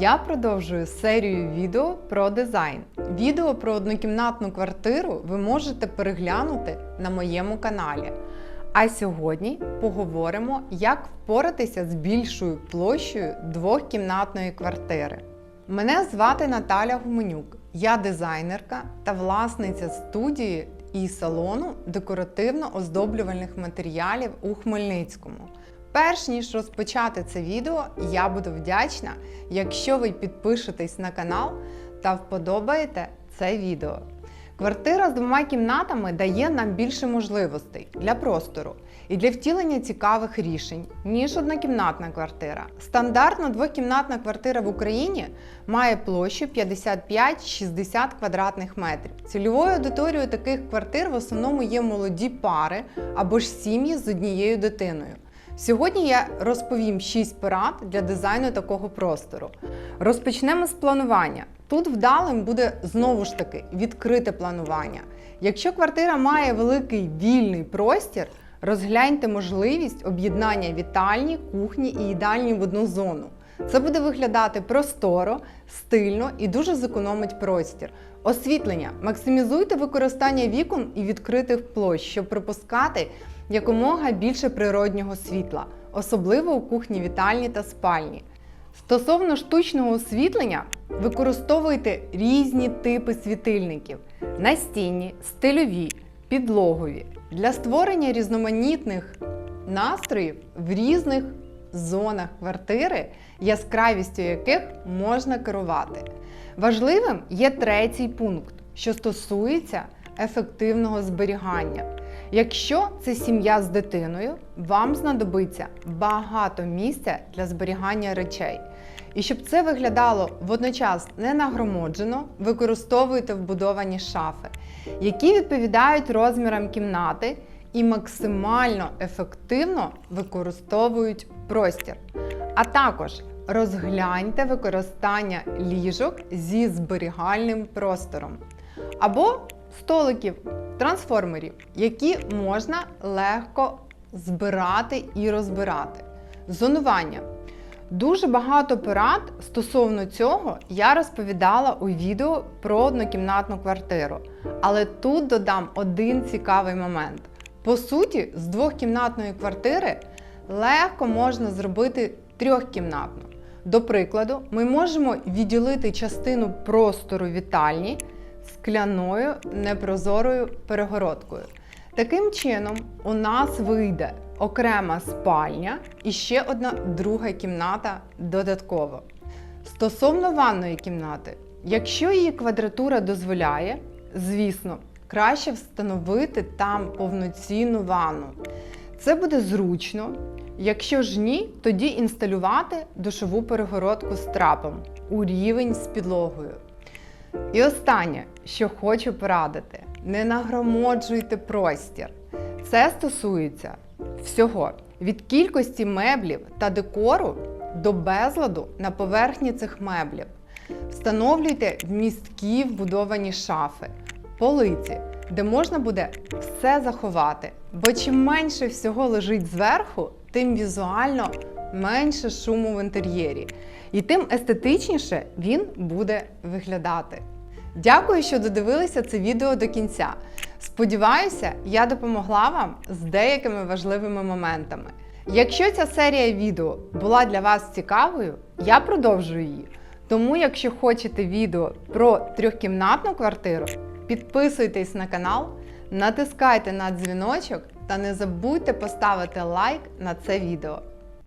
Я продовжую серію відео про дизайн. Відео про однокімнатну квартиру ви можете переглянути на моєму каналі. А сьогодні поговоримо, як впоратися з більшою площею двохкімнатної квартири. Мене звати Наталя Гуменюк. Я дизайнерка та власниця студії і салону декоративно-оздоблювальних матеріалів у Хмельницькому. Перш ніж розпочати це відео, я буду вдячна, якщо ви підпишетесь на канал та вподобаєте це відео. Квартира з двома кімнатами дає нам більше можливостей для простору і для втілення цікавих рішень, ніж однокімнатна квартира. Стандартно двокімнатна квартира в Україні має площу 55-60 квадратних метрів. Цільовою аудиторією таких квартир в основному є молоді пари або ж сім'ї з однією дитиною. Сьогодні я розповім 6 порад для дизайну такого простору. Розпочнемо з планування. Тут вдалим буде знову ж таки відкрите планування. Якщо квартира має великий вільний простір, розгляньте можливість об'єднання вітальні, кухні і їдальні в одну зону. Це буде виглядати просторо, стильно і дуже зекономить простір. Освітлення. Максимізуйте використання вікон і відкритих площ, щоб пропускати якомога більше природнього світла, особливо у кухні вітальні та спальні. Стосовно штучного освітлення, використовуйте різні типи світильників: настінні, стильові, підлогові для створення різноманітних настроїв в різних зонах квартири, яскравістю яких можна керувати. Важливим є третій пункт, що стосується ефективного зберігання. Якщо це сім'я з дитиною, вам знадобиться багато місця для зберігання речей. І щоб це виглядало водночас не нагромоджено, використовуйте вбудовані шафи, які відповідають розмірам кімнати і максимально ефективно використовують простір. А також розгляньте використання ліжок зі зберігальним простором або столиків, трансформерів, які можна легко збирати і розбирати. Зонування. Дуже багато порад стосовно цього я розповідала у відео про однокімнатну квартиру. Але тут додам один цікавий момент. По суті, з двохкімнатної квартири легко можна зробити трьохкімнатну. До прикладу, ми можемо відділити частину простору вітальні скляною непрозорою перегородкою. Таким чином, у нас вийде окрема спальня і ще одна друга кімната додатково. Стосовно ванної кімнати, якщо її квадратура дозволяє, звісно, краще встановити там повноцінну ванну. Це буде зручно. Якщо ж ні, тоді інсталювати душову перегородку з трапом у рівень з підлогою. І останнє, що хочу порадити: не нагромоджуйте простір. Це стосується всього від кількості меблів та декору до безладу на поверхні цих меблів. Встановлюйте вмісткі вбудовані шафи, полиці, де можна буде все заховати. Бо чим менше всього лежить зверху, тим візуально менше шуму в інтер'єрі. І тим естетичніше він буде виглядати. Дякую, що додивилися це відео до кінця. Сподіваюся, я допомогла вам з деякими важливими моментами. Якщо ця серія відео була для вас цікавою, я продовжую її. Тому, якщо хочете відео про трьохкімнатну квартиру, підписуйтесь на канал, натискайте на дзвіночок та не забудьте поставити лайк на це відео.